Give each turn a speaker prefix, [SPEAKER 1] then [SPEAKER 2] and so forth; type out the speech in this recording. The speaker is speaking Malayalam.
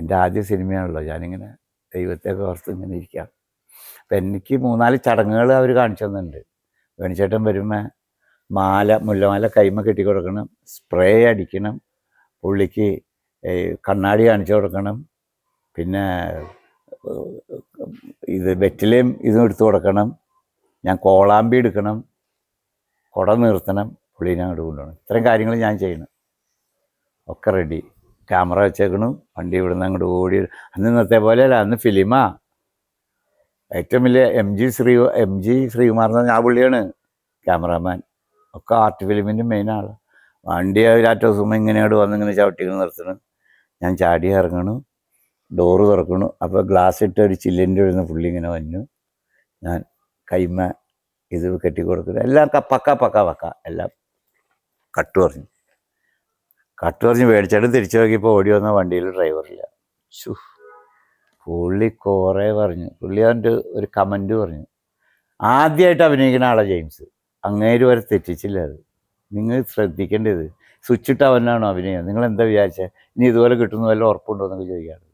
[SPEAKER 1] എന്റെ ആദ്യ സിനിമയാണല്ലോ. ഞാനിങ്ങനെ ദൈവത്തെ ഓർത്ത് ഇങ്ങനെ ഇരിക്കാം. അപ്പം എനിക്ക് മൂന്നാൽ ചടങ്ങുകൾ അവർ കാണിച്ചു തന്നിട്ടുണ്ട്. വേണിച്ചേട്ടൻ വരുമ്പോൾ മാല മുല്ലമാല കൈമ കെട്ടി കൊടുക്കണം സ്പ്രേ അടിക്കണം പുള്ളിക്ക് കണ്ണാടി കാണിച്ചു കൊടുക്കണം പിന്നെ ഇത് വെറ്റിലയും ഇതും എടുത്തു കൊടുക്കണം ഞാൻ കോളാമ്പി എടുക്കണം കുട നിർത്തണം പുള്ളീനെ അങ്ങോട്ട് കൊണ്ടുപോകണം. ഇത്രയും കാര്യങ്ങൾ ഞാൻ ചെയ്യണം ഒക്കെ റെഡി. ക്യാമറ വെച്ചേക്കണു. വണ്ടി ഇവിടുന്ന് അങ്ങോട്ട് ഓടി. അന്ന് ഇന്നത്തെ പോലെയല്ല അന്ന് ഫിലിമാ. ഏറ്റവും വലിയ M G Sree M G Sreekumar എന്ന് പറഞ്ഞ ആ പുള്ളിയാണ് ക്യാമറാമാൻ. ഒക്കെ ആർട്ട് ഫിലിമിന്റെ മെയിൻ ആൾ വണ്ടി ലാറ്റോസുമ്പോൾ ഇങ്ങനെയോട് വന്ന് ഇങ്ങനെ ചവിട്ടികൾ നിർത്തണം. ഞാൻ ചാടി ഇറങ്ങണു. ഡോറ് തുറക്കണു. അപ്പോൾ ഗ്ലാസ് ഇട്ട് ഒരു ചില്ലിന്റെ എഴുതുന്ന പുള്ളി ഇങ്ങനെ വന്നു. ഞാൻ കൈമ ഇത് കെട്ടി കൊടുക്കുന്നു എല്ലാം പക്ക പക്ക പക്ക. എല്ലാം കട്ട് പറഞ്ഞു. കട്ട് പറഞ്ഞ് മേടിച്ചിട്ട് തിരിച്ചു നോക്കിയപ്പോൾ ഓടി വന്ന വണ്ടിയിൽ ഡ്രൈവറില്ല. ശു പുള്ളി കുറേ പറഞ്ഞു. പുള്ളി അവന്റെ ഒരു കമന്റ് പറഞ്ഞു. ആദ്യമായിട്ട് അഭിനയിക്കുന്ന ആളാണ് ജെയിംസ്. അങ്ങേര് വരെ തെറ്റിച്ചില്ല അത്. നിങ്ങൾ ശ്രദ്ധിക്കേണ്ടത്. സ്വിച്ചിട്ട് അവനാണോ അഭിനയം? നിങ്ങൾ എന്താ വിചാരിച്ചത് ഇനി ഇതുപോലെ കിട്ടുന്ന വല്ല ഉറപ്പുണ്ടോ? എന്നൊക്കെ ചോദിക്കാറ്